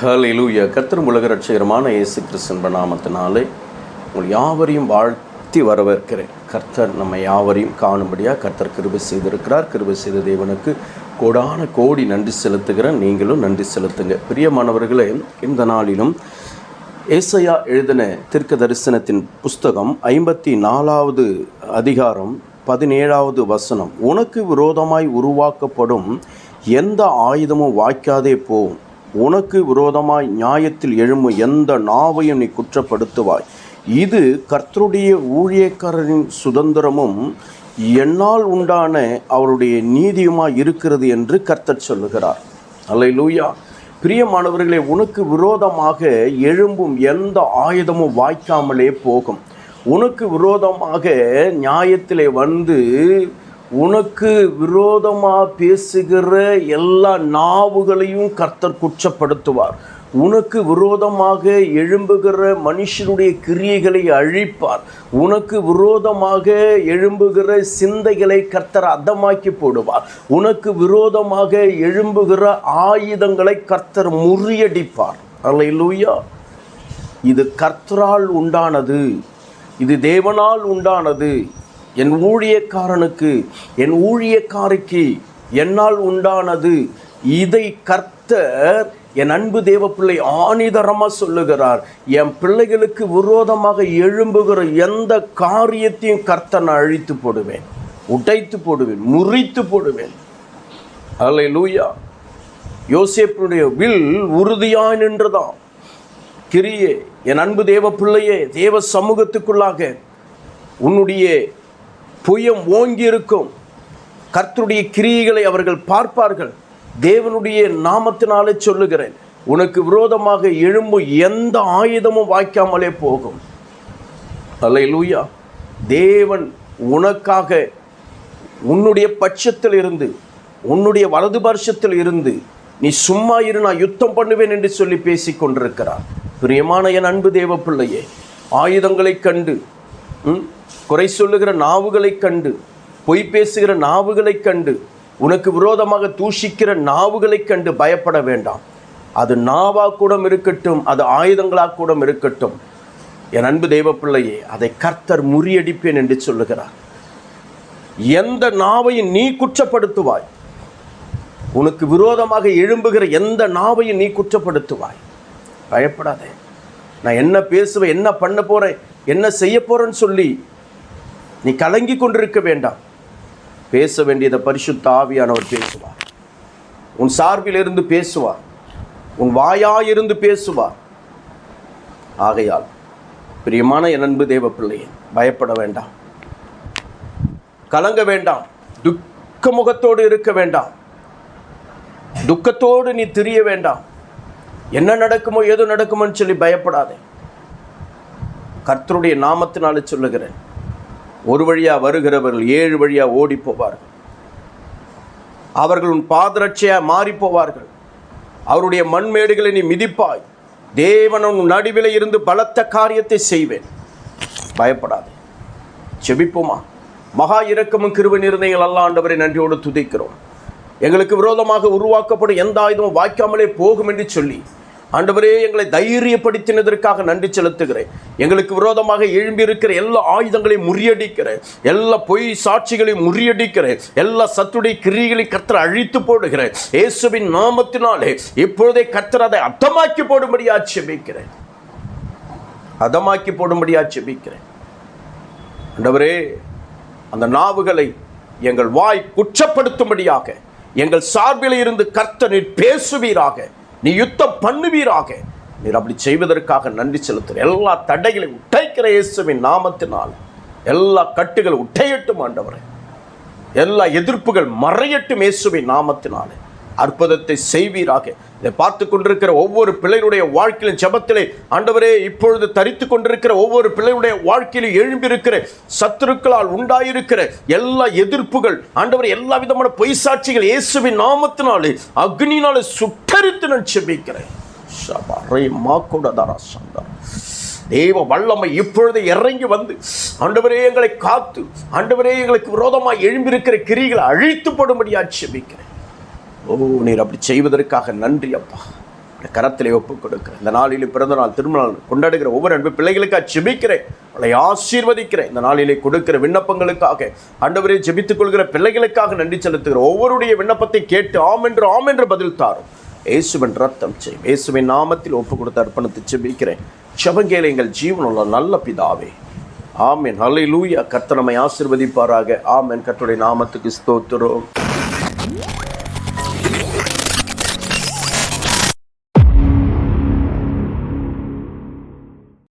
ஹலிலூய கர்த்தர் உலக ரட்சகரமான இயேசு கிறிஸ்தன் நாமத்தினாலே உங்கள் யாவரையும் வாழ்த்தி வரவேற்கிறேன். கர்த்தர் நம்ம யாவரையும் காணும்படியாக கர்த்தர் கிருபை செய்திருக்கிறார். கிருபை செய்த தேவனுக்கு கோடான கோடி நன்றி செலுத்துகிறேன். நீங்களும் நன்றி செலுத்துங்க. பிரியமானவர்களே இந்த நாளிலும் ஏசையா எழுதின திருக்க தரிசனத்தின் புஸ்தகம் ஐம்பத்தி நாலாவது அதிகாரம் பதினேழாவது வசனம். உனக்கு விரோதமாய் உருவாக்கப்படும் எந்த ஆயுதமும் வாய்க்காதே போகும் உனக்கு விரோதமாய் நியாயத்தில் எழும்பும் எந்த நாவையும் நீ குற்றப்படுத்துவாய். இது கர்த்தருடைய ஊழியக்காரரின் சுதந்திரமும் என்னால் உண்டான அவருடைய நீதியுமாய் இருக்கிறது என்று கர்த்தர் சொல்லுகிறார். அல்லேலூயா. பிரியமானவர்களே உனக்கு விரோதமாக எழும்பும் எந்த ஆயுதமும் வாய்க்காமலே போகும். உனக்கு விரோதமாக நியாயத்திலே வந்து உனக்கு விரோதமாக பேசுகிற எல்லா நாவுகளையும் கர்த்தர் குற்றப்படுத்துவார். உனக்கு விரோதமாக எழும்புகிற மனுஷனுடைய கிரியைகளை அழிப்பார். உனக்கு விரோதமாக எழும்புகிற சிந்தைகளை கர்த்தர் அதமாக்கி போடுவார். உனக்கு விரோதமாக எழும்புகிற ஆயுதங்களை கர்த்தர் முறியடிப்பார். அல்லேலூயா இது கர்த்தரால் உண்டானது. இது தேவனால் உண்டானது. என் ஊழியக்காரனுக்கு என் ஊழியக்காரிக்கு என்னால் உண்டானது இதை கர்த்தர் என் அன்பு தேவ பிள்ளை ஆணிதரமாக சொல்லுகிறார். என் பிள்ளைகளுக்கு விரோதமாக எழும்புகிற எந்த காரியத்தையும் கர்த்த நான் அழித்து போடுவேன் உடைத்து போடுவேன் முறித்து போடுவேன். அல்ல லூயா யோசேப்புடைய வில் உறுதியாய் நின்றுதான் கிரியே என் அன்பு தேவ பிள்ளையே தேவ சமூகத்துக்குள்ளாக உன்னுடைய புயம் ஓங்கியிருக்கும். கர்த்தருடைய கிரியைகளை அவர்கள் பார்ப்பார்கள். தேவனுடைய நாமத்தினாலே சொல்லுகிறேன் உனக்கு விரோதமாக எழும்பும் எந்த ஆயுதமும் வாய்க்காமலே போகும். அல்லேலூயா. தேவன் உனக்காக உன்னுடைய பட்சத்தில் இருந்து உன்னுடைய வலது பட்சத்தில் இருந்து நீ சும்மா இரு நான் யுத்தம் பண்ணுவேன் என்று சொல்லி பேசிக் கொண்டிருக்கிறார் பிரியமான என் அன்பு தேவ பிள்ளையே ஆயுதங்களைக் கண்டு குறை சொல்லுகிற நாவுகளைக் கண்டு பொய் பேசுகிற நாவுகளைக் கண்டு உனக்கு விரோதமாக தூஷிக்கிற நாவுகளைக் கண்டு பயப்பட வேண்டாம். அது நாவாக கூட இருக்கட்டும் அது ஆயுதங்களாக கூட இருக்கட்டும். என் அன்பு தெய்வ பிள்ளையே அதை கர்த்தர் முறியடிப்பேன் என்று சொல்லுகிறார். எந்த நாவையும் நீ குற்றப்படுத்துவாய்? உனக்கு விரோதமாக எழும்புகிற எந்த நாவையும் நீ குற்றப்படுத்துவாய்? பயப்படாதே. நான் என்ன பேசுவேன் என்ன பண்ண போகிறேன் என்ன செய்ய போறேன்னு சொல்லி நீ கலங்கி கொண்டிருக்க வேண்டாம். பேச வேண்டியதை பரிசுத்த ஆவியானவர் பேசுவார். உன் சார்பில் இருந்து பேசுவார். உன் வாயாயிருந்து பேசுவார். ஆகையால் பிரியமான என் அன்பு தேவ பிள்ளையே பயப்பட வேண்டாம். கலங்க வேண்டாம். துக்க முகத்தோடு இருக்க வேண்டாம். துக்கத்தோடு நீ திரிய வேண்டாம். என்ன நடக்குமோ ஏதோ நடக்குமோன்னு சொல்லி பயப்படாதே. கர்த்தருடைய நாமத்தினால சொல்லுகிறேன். ஒரு வழியாக வருகிறவர்கள் ஏழு வழியாக ஓடி போவார்கள் அவர்கள் உன் பாதரட்சையா மாறி போவார்கள் அவருடைய மண்மேடுகளை நீ மிதிப்பாய். தேவன் உன் நடுவிலே இருந்து பலத்த காரியத்தை செய்வேன். பயப்படாது. செபிப்போமா? மகா இரக்கமும் கிருபை நிறந்தைகள் அல்ல ஆண்டவரை நன்றியோடு துதிக்கிறோம். எங்களுக்கு விரோதமாக உருவாக்கப்படும் எந்த ஆயுதமும் வாய்க்காமலே போகும் என்று சொல்லி ஆண்டவரே எங்களை தைரியப்படுத்தினதற்காக நன்றி செலுத்துகிறேன். எங்களுக்கு விரோதமாக எழும்பியிருக்கிற எல்லா ஆயுதங்களையும் முறியடிக்கிறேன். எல்லா பொய் சாட்சிகளையும் முறியடிக்கிறேன். எல்லா சத்துடைய கிரிகளை கத்தரை அழித்து போடுகிறேன். இயேசுவின் நாமத்தினாலே இப்பொழுதே கத்தர் அதை அர்த்தமாக்கி போடும்படியா செபிக்கிறேன். அதமாக்கி போடும்படியா செபிக்கிறேன். ஆண்டவரே அந்த நாவுகளை எங்கள் வாய் குற்றப்படுத்தும்படியாக எங்கள் சார்பில் இருந்து கர்த்தனில் பேசுவீராக. நீ யுத்தம் பண்ணுவீராக. நீர் அப்படி செய்வதற்காக நன்றி செலுத்துகிற எல்லா தடைகளையும் உட்டைக்கிற இயேசுவின் நாமத்தினால் எல்லா கட்டுகள் உட்டையட்டும் ஆண்டவரே. எல்லா எதிர்ப்புகள் மறையட்டும் இயேசுவின் நாமத்தினாலே. அற்புதத்தை செய்வீராக. இதை பார்த்து கொண்டிருக்கிற ஒவ்வொரு பிள்ளையுடைய வாழ்க்கையிலும் ஜபத்திலே ஆண்டவரே இப்பொழுது தரித்து கொண்டிருக்கிற ஒவ்வொரு பிள்ளையுடைய வாழ்க்கையிலும் எழும்பியிருக்கிற சத்துருக்களால் உண்டாயிருக்கிற எல்லா எதிர்ப்புகள் ஆண்டவர் எல்லா விதமான பொய் சாட்சிகள் இயேசுவின் நாமத்தினாலே அக்னினாலே உச்சரித்து நான் செபிக்கிறேன். தேவ வல்லமை இப்பொழுது இறங்கி வந்து ஆண்டவரே எங்களை காத்து ஆண்டவரே எங்களுக்கு விரோதமாக எழும்பியிருக்கிற கிரிகளை அழித்து போடும்படியா செபிக்கிறேன். ஓ நீர் அப்படி செய்வதற்காக நன்றி அப்பா. உடைய கரத்திலே ஒப்பு கொடுக்கிறேன். இந்த நாளிலே பிறந்த நாள் திருமணம் கொண்டாடுகிற ஒவ்வொரு அன்பு பிள்ளைகளுக்காக ஜெபிக்கிறேன் அவளை ஆசீர்வதிக்கிறேன். இந்த நாளிலே கொடுக்கிற விண்ணப்பங்களுக்காக ஆண்டவரே ஜெபித்துக் கொள்கிற பிள்ளைகளுக்காக நன்றி செலுத்துகிற ஒவ்வொருடைய விண்ணப்பத்தை கேட்டு ஆம் என்று ஆம் என்று பதில் தாரும். இயேசுவின் ரத்தம் செய் இயேசுவின் நாமத்தில் ஒப்பு கொடுத்து அர்ப்பணத்தை செபிக்கிறேன் ஜெபங்கேல எங்கள் ஜீவனுள்ள நல்ல பிதாவே. ஆமேன். ஹalleluya. லூயா கர்த்தனமை ஆசீர்வதிப்பாராக. ஆமேன். கர்த்துடைய நாமத்துக்கு ஸ்தோத்திரம்.